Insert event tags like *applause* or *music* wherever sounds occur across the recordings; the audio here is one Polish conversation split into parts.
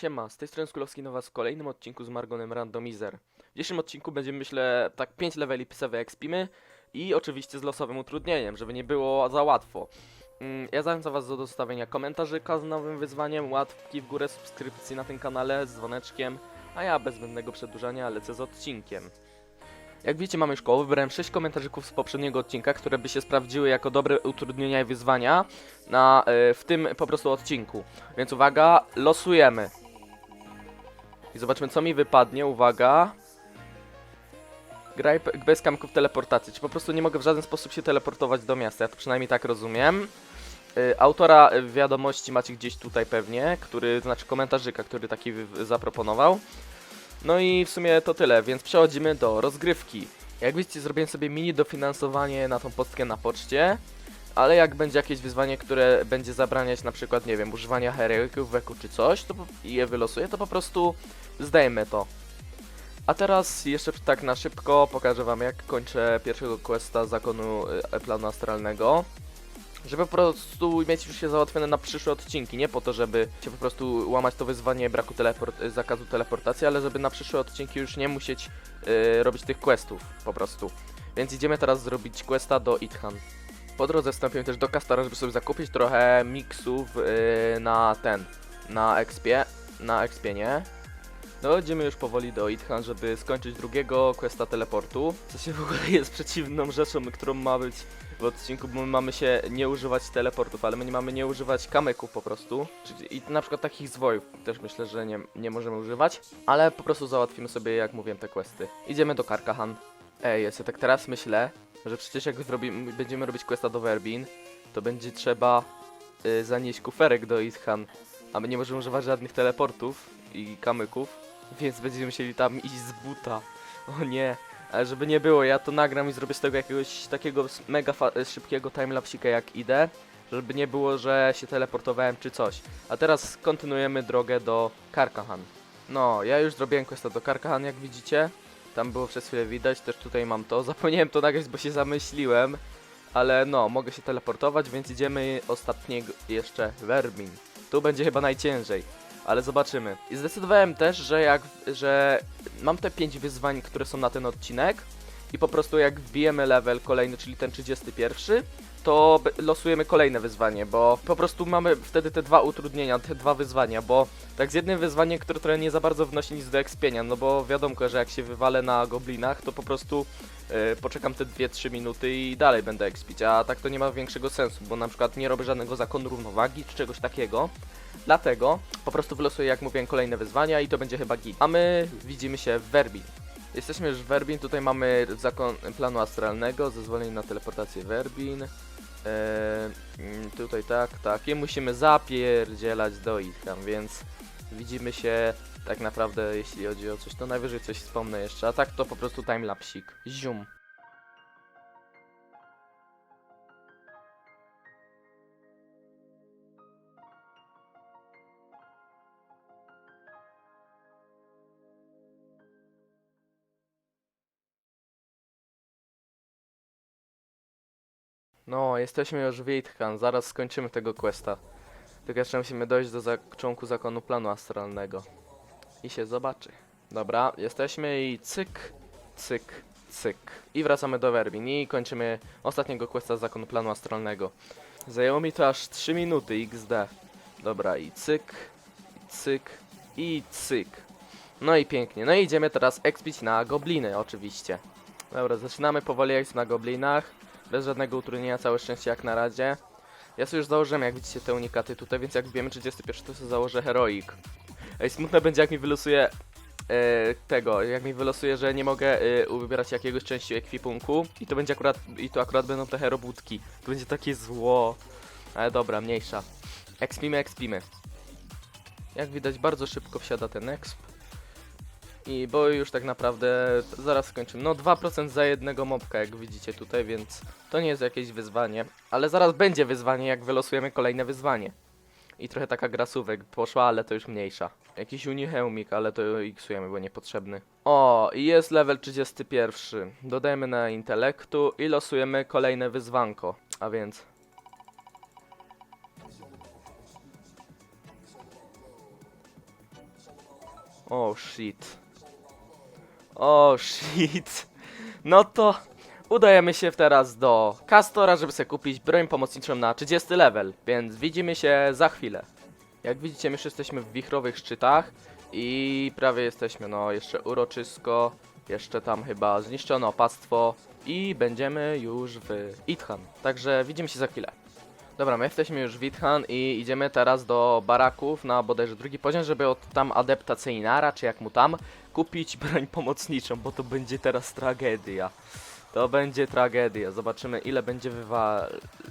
Siema, z tej strony Skulowski na was w kolejnym odcinku z Margonem Randomizer. W dzisiejszym odcinku będziemy, myślę, tak 5 leveli pisowe ekspimy i oczywiście z losowym utrudnieniem, żeby nie było za łatwo. Mm, Ja zachęcam was do zostawienia komentarzyka z nowym wyzwaniem, łapki w górę, subskrypcji na tym kanale z dzwoneczkiem, a ja bez zbędnego przedłużania lecę z odcinkiem. Jak widzicie mamy już koło, wybrałem 6 komentarzyków z poprzedniego odcinka, które by się sprawdziły jako dobre utrudnienia i wyzwania na, y, w tym po prostu odcinku. Więc uwaga, losujemy. I zobaczmy co mi wypadnie, uwaga. Graj bez kamków teleportacji, czy po prostu nie mogę w żaden sposób się teleportować do miasta, ja to przynajmniej tak rozumiem. Y, autora y, wiadomości macie gdzieś tutaj pewnie, który, znaczy komentarzyka, który taki zaproponował. No i w sumie to tyle, więc przechodzimy do rozgrywki. Jak widzicie, zrobiłem sobie mini dofinansowanie na tą postkę na poczcie, ale jak będzie jakieś wyzwanie, które będzie zabraniać na przykład, nie wiem, używania heroików weku czy coś, to i je wylosuję, to po prostu zdejmę to. A teraz jeszcze tak na szybko pokażę wam jak kończę pierwszego questa zakonu y, planu astralnego. Żeby po prostu mieć już się załatwione na przyszłe odcinki, nie po to, żeby się po prostu łamać to wyzwanie braku teleport y, zakazu teleportacji, ale żeby na przyszłe odcinki już nie musieć y, robić tych questów po prostu. Więc idziemy teraz zrobić questa do Ithan. Po drodze wstąpiłem też do Kastara, żeby sobie zakupić trochę miksów yy, na ten, na expie, na expie, nie? No, idziemy już powoli do Ithan, żeby skończyć drugiego questa teleportu. Co się w ogóle *laughs* jest przeciwną rzeczą, którą ma być w odcinku, bo my mamy się nie używać teleportów, ale my nie mamy nie używać kamyków po prostu. I na przykład takich zwojów też myślę, że nie, nie możemy używać, ale po prostu załatwimy sobie, jak mówiłem, te questy. Idziemy do Karkahan. Ej, ja tak teraz myślę, że przecież jak zrobimy, będziemy robić questa do Verbin, to będzie trzeba y, zanieść kuferek do Ithan, a my nie możemy używać żadnych teleportów i kamyków, więc będziemy musieli tam iść z buta. O nie, ale żeby nie było, ja to nagram i zrobię z tego jakiegoś takiego mega y, szybkiego timelapsika jak idę, żeby nie było, że się teleportowałem czy coś. A teraz kontynuujemy drogę do Karkahan. No, ja już zrobiłem questa do Karkahan, jak widzicie. Tam było przez chwilę widać, też tutaj mam to. *laughs* Zapomniałem to nagrać, bo się zamyśliłem. Ale no, mogę się teleportować, więc idziemy ostatniego jeszcze Verbin. Tu będzie chyba najciężej, ale zobaczymy. I zdecydowałem też, że jak, że mam te 5 wyzwań, które są na ten odcinek i po prostu jak wbijemy level kolejny, czyli ten 31, to losujemy kolejne wyzwanie, bo po prostu mamy wtedy te dwa utrudnienia, te dwa wyzwania, bo tak z jednym wyzwaniem, które trochę nie za bardzo wnosi nic do ekspienia, no bo wiadomo, że jak się wywalę na goblinach, to po prostu e, poczekam te 2-3 minuty i dalej będę ekspić, a tak to nie ma większego sensu, bo na przykład nie robię żadnego zakonu równowagi czy czegoś takiego. Dlatego po prostu wylosuję, jak mówiłem, kolejne wyzwania i to będzie chyba git. A my widzimy się w Verbin. Jesteśmy już w Verbin, tutaj mamy zakon planu astralnego, zezwolenie na teleportację Verbin. Eee, mm, tutaj tak, tak. I musimy zapierdzielać do Ithan, więc widzimy się tak naprawdę, jeśli chodzi o coś, to najwyżej coś wspomnę jeszcze, a tak to po prostu timelapsik. Zium. No, jesteśmy już w Ithan, zaraz skończymy tego questa. Tylko jeszcze musimy dojść do zaczątku zakonu planu astralnego. I się zobaczy. Dobra, jesteśmy i cyk, cyk, cyk. I wracamy do Verbin i kończymy ostatniego questa zakonu planu astralnego. Zajęło mi to aż 3 minuty XD. Dobra, i cyk, i cyk, i cyk. No i pięknie. No i idziemy teraz expić na gobliny, oczywiście. Dobra, zaczynamy powoli exp na goblinach. Bez żadnego utrudnienia, całe szczęście jak na razie. Ja sobie już założyłem, jak widzicie, te unikaty tutaj, więc jak wiemy 31, to sobie założę Heroic. Ej, smutne będzie, jak mi wylosuje e, tego, jak mi wylosuje, że nie mogę e, wybierać jakiegoś części ekwipunku i to będzie akurat, i to akurat będą te herobudki. To będzie takie zło. Ale dobra, mniejsza. Expimy, expimy. Jak widać, bardzo szybko wsiada ten exp. I bo już tak naprawdę zaraz skończymy. No 2% za jednego mobka, jak widzicie tutaj, więc to nie jest jakieś wyzwanie. Ale zaraz będzie wyzwanie, jak wylosujemy kolejne wyzwanie. I trochę taka grasówek poszła, ale to już mniejsza. Jakiś unihełmik, ale to iksujemy, bo niepotrzebny. O, i jest level 31. Dodajemy na intelektu i losujemy kolejne wyzwanko. A więc... O shit. O shit. No to udajemy się teraz do Castora, żeby sobie kupić broń pomocniczą na 30 level, więc widzimy się za chwilę. Jak widzicie, my już jesteśmy w wichrowych szczytach i prawie jesteśmy, no jeszcze uroczysko, jeszcze tam chyba zniszczono opactwo i będziemy już w Ithan. Także widzimy się za chwilę. Dobra, my jesteśmy już w Ithan i idziemy teraz do baraków na bodajże drugi poziom, żeby od tam adepta Ceinara, czy jak mu tam, kupić broń pomocniczą, bo to będzie teraz tragedia. To będzie tragedia. Zobaczymy ile będzie wywa...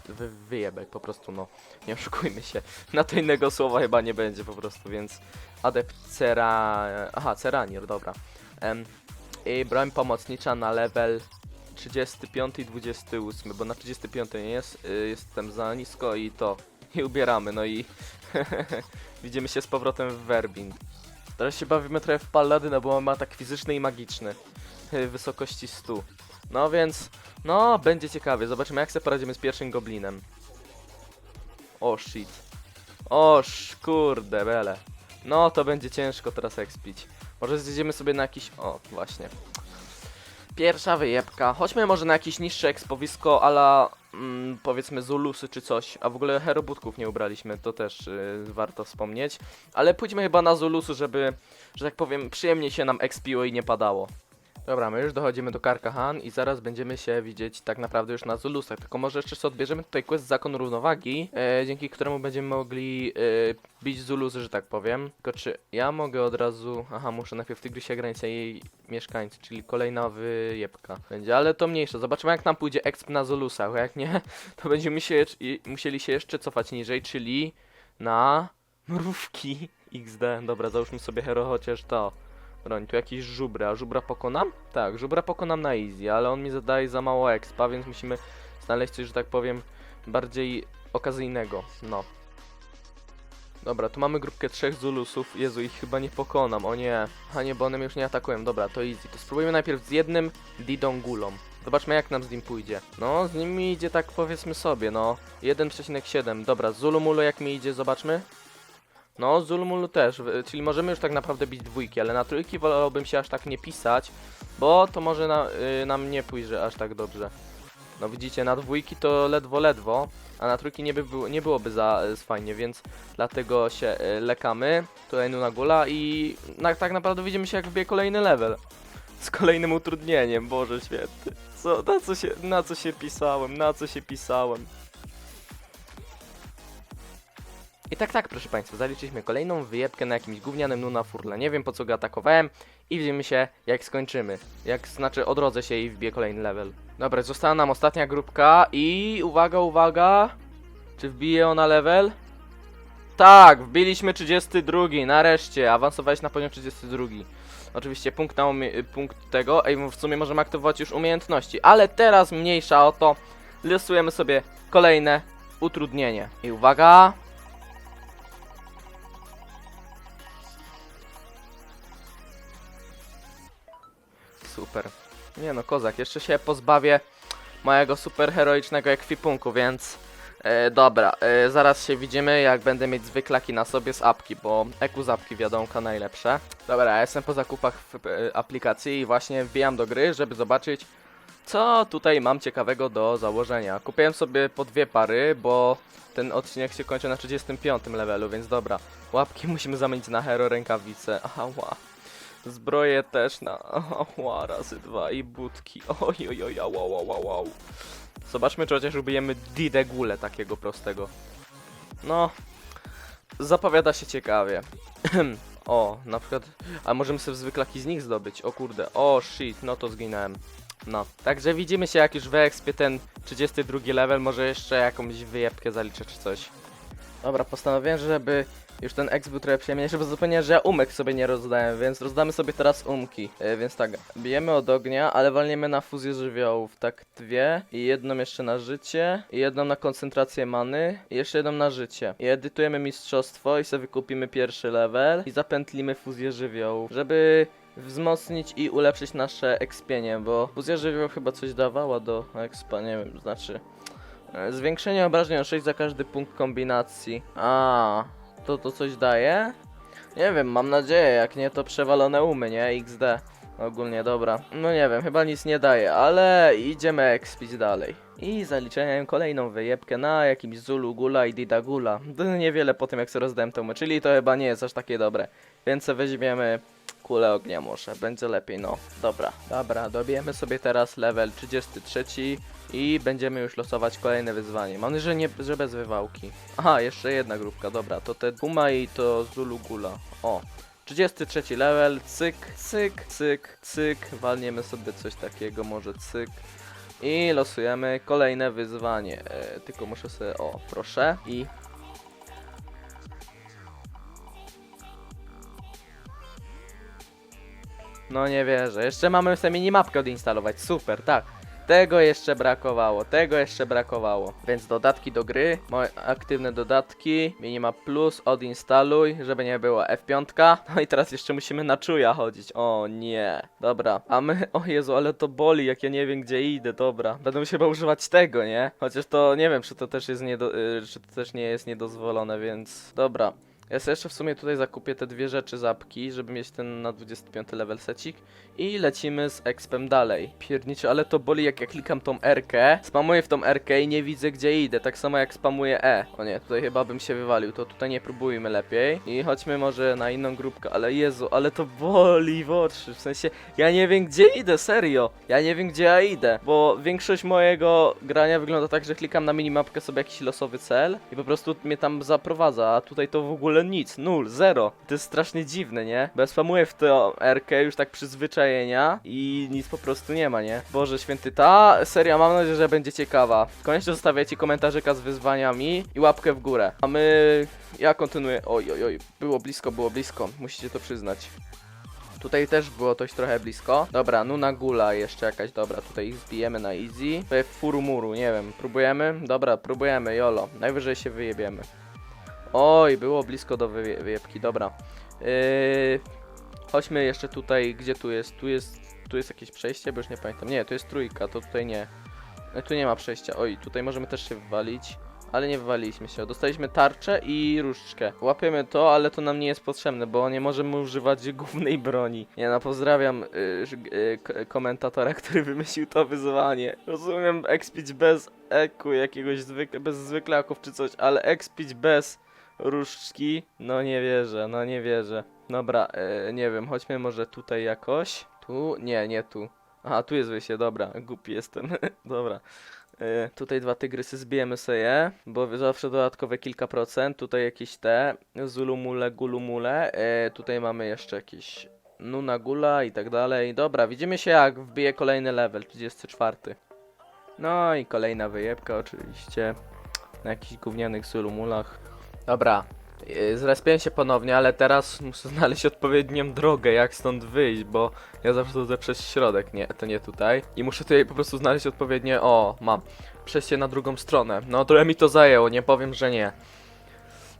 Wy... wyjebek po prostu, no. Nie oszukujmy się. Na to innego słowa chyba nie będzie po prostu, więc adept Cera... Aha, Ceranier, dobra. Em, I broń pomocnicza na level 35 i 28, bo na 35 nie jest, y, jestem za nisko i to. *laughs* I ubieramy, no i *laughs* widzimy się z powrotem w Werbin. Teraz się bawimy trochę w Palladyna, bo ma tak fizyczny i magiczny. y, Wysokości 100. No więc, no będzie ciekawie. Zobaczymy jak sobie poradzimy z pierwszym goblinem. O shit. O sz- kurde bele. No to będzie ciężko teraz expić. Może zjedziemy sobie na jakiś... O, właśnie. Pierwsza wyjebka. Chodźmy może na jakieś niższe ekspowisko, ala mm, powiedzmy Zulusy czy coś. A w ogóle herobutków nie ubraliśmy, to też y, warto wspomnieć. Ale pójdźmy chyba na Zulusy, żeby, że tak powiem, przyjemnie się nam expiło i nie padało. Dobra, my już dochodzimy do Karkahan i zaraz będziemy się widzieć tak naprawdę już na Zulusach. Tylko może jeszcze sobie odbierzemy tutaj quest Zakon Równowagi, e, dzięki któremu będziemy mogli e, bić Zulusy, że tak powiem. Tylko czy ja mogę od razu... Aha, muszę najpierw Tygrysia granica jej mieszkańcy, czyli kolejna wyjebka będzie, ale to mniejsze. Zobaczymy jak nam pójdzie exp na Zulusach, a jak nie, *laughs* to będziemy się, musieli się jeszcze cofać niżej, czyli na mrówki XD. Dobra, załóżmy sobie hero chociaż to. Broń, tu jakiś żubra, żubra pokonam? Tak, żubra pokonam na easy, ale on mi zadaje za mało expa, więc musimy znaleźć coś, że tak powiem, bardziej okazyjnego, no. Dobra, tu mamy grupkę trzech Zulusów, Jezu, ich chyba nie pokonam, o nie. A nie, bo one już nie atakują, dobra, to easy. To spróbujmy najpierw z jednym Didongulą. Zobaczmy jak nam z nim pójdzie. No, z nim idzie tak powiedzmy sobie, no. 1,7, dobra, z Zulumulo jak mi idzie, zobaczmy. No, Zulmulu też, czyli możemy już tak naprawdę bić dwójki, ale na trójki wolałbym się aż tak nie pisać, bo to może na, y, nam nie pójdzie aż tak dobrze. No widzicie, na dwójki to ledwo, ledwo, a na trójki nie, by nie byłoby za y, fajnie, więc dlatego się y, lekamy. Tutaj Nuna Gula i na, tak naprawdę widzimy się jak wbije kolejny level. Z kolejnym utrudnieniem, Boże święty. Co, na co się, na co się pisałem, na co się pisałem. I tak, tak, proszę Państwa, zaliczyliśmy kolejną wyjebkę na jakimś gównianym Nuna Furle. Nie wiem po co go atakowałem i widzimy się jak skończymy. Jak znaczy odrodzę się i wbiję kolejny level. Dobra, została nam ostatnia grupka i uwaga, uwaga. Czy wbije ona level? Tak, wbiliśmy 32, nareszcie, awansowałeś na poziom 32. Oczywiście punkt na punkt tego, ej, w sumie możemy aktywować już umiejętności, ale teraz mniejsza o to. Losujemy sobie kolejne utrudnienie. I uwaga, Super. Nie no, kozak, jeszcze się pozbawię mojego super heroicznego ekwipunku, więc e, dobra, e, zaraz się widzimy, jak będę mieć zwyklaki na sobie z apki, bo eku z apki wiadomka najlepsze. Dobra, ja jestem po zakupach w e, aplikacji i właśnie wbijam do gry, żeby zobaczyć, co tutaj mam ciekawego do założenia. Kupiłem sobie po dwie pary, bo ten odcinek się kończy na 35 levelu, więc dobra, łapki *laughs* musimy zamienić na hero rękawice. Ała. Zbroję też na *laughs* ała, razy dwa i budki. Oj, oj, oj, au, au, au, au, au. Zobaczmy, czy chociaż ubijemy Didegule takiego prostego. No, zapowiada się ciekawie. *clears throat* o, na przykład, a możemy sobie zwyklaki z nich zdobyć. O kurde, o shit, no to zginąłem. No, także widzimy się jak już wyekspię ten 32 level, może jeszcze jakąś wyjebkę zaliczę czy coś. Dobra, postanowiłem, żeby już ten X był trochę przyjemniejszy, bo zupełnie, że ja umek sobie nie rozdałem, więc rozdamy sobie teraz umki. E, więc tak, bijemy od ognia, ale walniemy na fuzję żywiołów. Tak dwie i jedną jeszcze na życie, i jedną na koncentrację many, i jeszcze jedną na życie. I edytujemy mistrzostwo i sobie wykupimy pierwszy level i zapętlimy fuzję żywiołów, żeby wzmocnić i ulepszyć nasze expienie, bo fuzja żywiołów chyba coś dawała do expa, nie wiem, znaczy... e, Zwiększenie obrażeń o 6 za każdy punkt kombinacji. A, to to coś daje? Nie wiem, mam nadzieję, jak nie to przewalone umy, nie? XD. Ogólnie, dobra. No nie wiem, chyba nic nie daje, ale idziemy expić dalej. I zaliczałem kolejną wyjebkę na jakimś Zulu Gula i Dida Gula. Niewiele po tym jak sobie rozdałem tą czyli to chyba nie jest aż takie dobre. Więc weźmiemy kulę ognia może, będzie lepiej, no. Dobra, dobra, dobijemy sobie teraz level 33 i będziemy już losować kolejne wyzwanie. Mam nadzieję, że, nie, że bez wywałki. Aha, jeszcze jedna grupka, dobra, to te Puma i to Zulu Gula. O, 33 level, cyk, cyk, cyk, cyk, walniemy sobie coś takiego, może cyk. I losujemy kolejne wyzwanie. E, tylko muszę sobie, o, proszę. I No nie wierzę. Jeszcze mamy sobie minimapkę odinstalować. Super, tak. Tego jeszcze brakowało, tego jeszcze brakowało. Więc dodatki do gry, moje aktywne dodatki, minimap plus, odinstaluj, żeby nie było F5. No i teraz jeszcze musimy na czuja chodzić. O nie. Dobra, a my, o Jezu, ale to boli, jak ja nie wiem gdzie idę, dobra. Będę musiał używać tego, nie? Chociaż to nie wiem, czy to też jest niedo, y, czy to też nie jest niedozwolone, więc dobra. Ja sobie jeszcze w sumie tutaj zakupię te dwie rzeczy zapki, żeby mieć ten na 25 level secik i lecimy z expem dalej. Pierniczy, ale to boli jak ja klikam tą R-kę, spamuję w tą R-kę i nie widzę gdzie idę, tak samo jak spamuję E. O nie, tutaj chyba bym się wywalił, to tutaj nie próbujmy lepiej. I chodźmy może na inną grupkę, ale Jezu, ale to boli w oczy, w sensie ja nie wiem gdzie idę, serio. Ja nie wiem gdzie ja idę, bo większość mojego grania wygląda tak, że klikam na minimapkę sobie jakiś losowy cel i po prostu mnie tam zaprowadza, a tutaj to w ogóle nic, nul, zero. To jest strasznie dziwne, nie? Bo ja spamuję w tę R-kę już tak przyzwyczajenia i nic po prostu nie ma, nie? Boże święty, ta seria mam nadzieję, że będzie ciekawa. Koniecznie zostawiajcie komentarzyka z wyzwaniami i łapkę w górę. A my... Ja kontynuuję. Oj, oj, oj, było blisko, było blisko, musicie to przyznać. Tutaj też było coś trochę blisko. Dobra, Nuna Gula jeszcze jakaś, dobra, tutaj ich zbijemy na easy. Tutaj Furumuru, nie wiem, próbujemy? Dobra, próbujemy, jolo. Najwyżej się wyjebiemy. Oj, było blisko do wyje wyjebki, dobra. Yy, chodźmy jeszcze tutaj, gdzie tu jest? Tu jest, tu jest jakieś przejście, bo już nie pamiętam. Nie, tu jest trójka, to tutaj nie. E, Tu nie ma przejścia. Oj, tutaj możemy też się wywalić. Ale nie wywaliliśmy się. Dostaliśmy tarczę i różdżkę. Łapiemy to, ale to nam nie jest potrzebne, bo nie możemy używać głównej broni. Nie no, pozdrawiam y, ż- y, k- komentatora, który wymyślił to wyzwanie. Rozumiem expić bez eku jakiegoś zwykle, bez zwykleaków czy coś, ale expić bez różdżki? No nie wierzę, no nie wierzę. Dobra, e, nie wiem, chodźmy może tutaj jakoś. Tu? Nie, nie tu. Aha, tu jest wyjście, dobra, głupi jestem. *laughs* dobra. E, tutaj dwa tygrysy zbijemy sobie, bo zawsze dodatkowe kilka procent. Tutaj jakieś te, zulumule, gulumule. E, tutaj mamy jeszcze jakieś nuna gula i tak dalej. Dobra, widzimy się jak wbije kolejny level, 34. No i kolejna wyjebka oczywiście. Na jakichś gównianych zulumulach. Dobra, yy, zrespię się ponownie, ale teraz muszę znaleźć odpowiednią drogę, jak stąd wyjść, bo ja zawsze idę przez środek, nie, to nie tutaj. I muszę tutaj po prostu znaleźć odpowiednie, o, mam, przejście na drugą stronę. No, trochę mi to zajęło, nie powiem, że nie.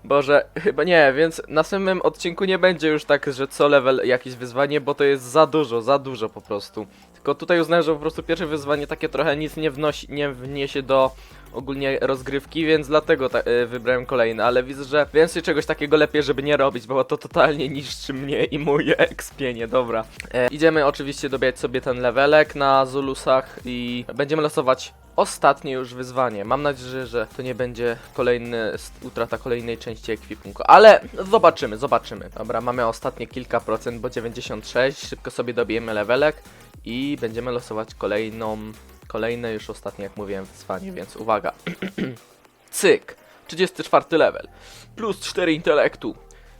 Boże, chyba nie, więc w następnym odcinku nie będzie już tak, że co level jakieś wyzwanie, bo to jest za dużo, za dużo po prostu. Tylko tutaj uznałem, że po prostu pierwsze wyzwanie takie trochę nic nie wnosi, nie wniesie do ogólnie rozgrywki, więc dlatego ta, y, wybrałem kolejne, ale widzę, że więcej czegoś takiego lepiej, żeby nie robić, bo to totalnie niszczy mnie i moje *laughs* ekspienie, dobra. E, idziemy oczywiście dobijać sobie ten levelek na Zulusach i będziemy losować ostatnie już wyzwanie. Mam nadzieję, że to nie będzie kolejny, utrata kolejnej części ekwipunku, ale zobaczymy, zobaczymy. Dobra, mamy ostatnie kilka procent, bo 96, szybko sobie dobijemy levelek i będziemy losować kolejną Kolejne już ostatnie, jak mówiłem, wyzwanie, więc uwaga. *clears throat* Cyk. 34 level. Plus 4 intelektu.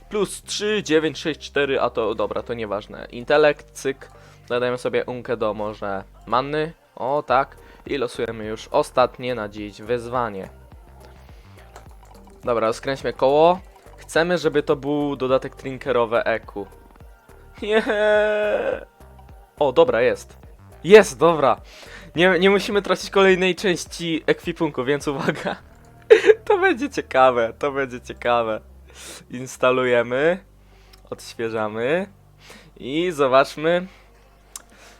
Plus 3, 9, 6, 4, a to dobra, to nieważne. Intelekt, cyk. Dodajemy sobie unkę do może manny. O tak. I losujemy już ostatnie na dziś wyzwanie. Dobra, skręćmy koło. Chcemy, żeby to był dodatek trinkerowe EQ. *laughs* Nie. O, dobra, jest. Jest, dobra. Nie, nie musimy tracić kolejnej części ekwipunku, więc uwaga. *laughs* To będzie ciekawe, to będzie ciekawe. Instalujemy, odświeżamy i zobaczmy,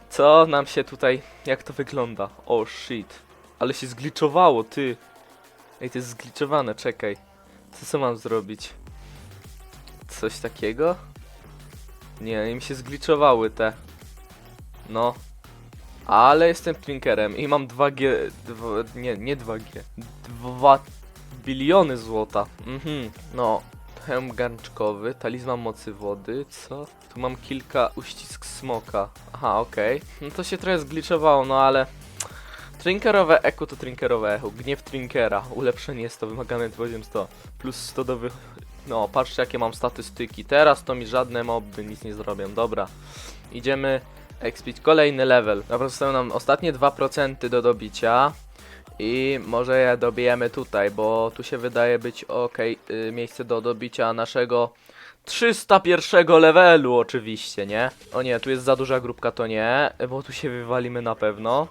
co nam się tutaj, jak to wygląda. O shit, ale się zgliczowało, ty. Ej, to jest zgliczowane, czekaj. Co, co mam zrobić? Coś takiego? Nie, im się zgliczowały te. No. Ale jestem Trinkerem i mam 2G. Dwa, nie, nie 2G. 2 biliony złota. Mhm. No. Hełm garnczkowy, talizman mocy wody, co? Tu mam kilka uścisk smoka. Aha, okej. No to się trochę zgliczowało, no ale... Trinkerowe eku to trinkerowe echo. Gniew trinkera. Ulepszenie 100, wymagane poziom 100. Plus 100 do wy... No, patrzcie jakie mam statystyki. Teraz to mi żadne mobby nic nie zrobią. Dobra. Idziemy expić kolejny level. Zostały nam ostatnie 2% do dobicia. I może je dobijemy tutaj, bo tu się wydaje być ok miejsce do dobicia naszego 301 levelu oczywiście, nie? O nie, tu jest za duża grupka, to nie, bo tu się wywalimy na pewno.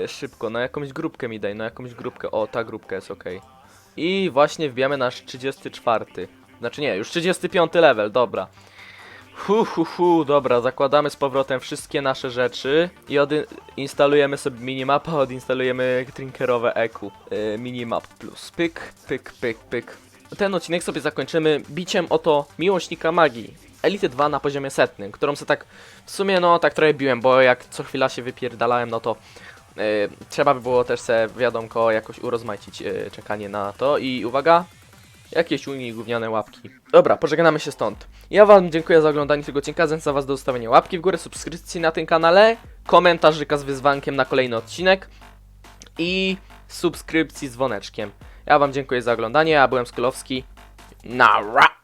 Yy, szybko, no jakąś grupkę mi daj, no jakąś grupkę. O, ta grupka jest ok. I właśnie wbijamy nasz 34. Znaczy nie, już 35 level, dobra. Hu, hu, hu, dobra, zakładamy z powrotem wszystkie nasze rzeczy i odinstalujemy sobie minimapa, *laughs* odinstalujemy trinkerowe EQ. Yy, minimap plus pyk, pyk, pyk, pyk. Ten odcinek sobie zakończymy biciem oto miłośnika magii. Elity 2 na poziomie setnym, którą sobie tak w sumie no tak trochę biłem, bo jak co chwila się wypierdalałem, no to yy, trzeba by było też se wiadomko jakoś urozmaicić yy, czekanie na to i uwaga, jakieś unii gówniane łapki. Dobra, pożegnamy się stąd. Ja wam dziękuję za oglądanie tego odcinka, zachęcam was do ustawienia łapki w górę, subskrypcji na tym kanale, komentarzyka z wyzwankiem na kolejny odcinek i subskrypcji z dzwoneczkiem. Ja wam dziękuję za oglądanie, ja byłem Skulowski. Nara!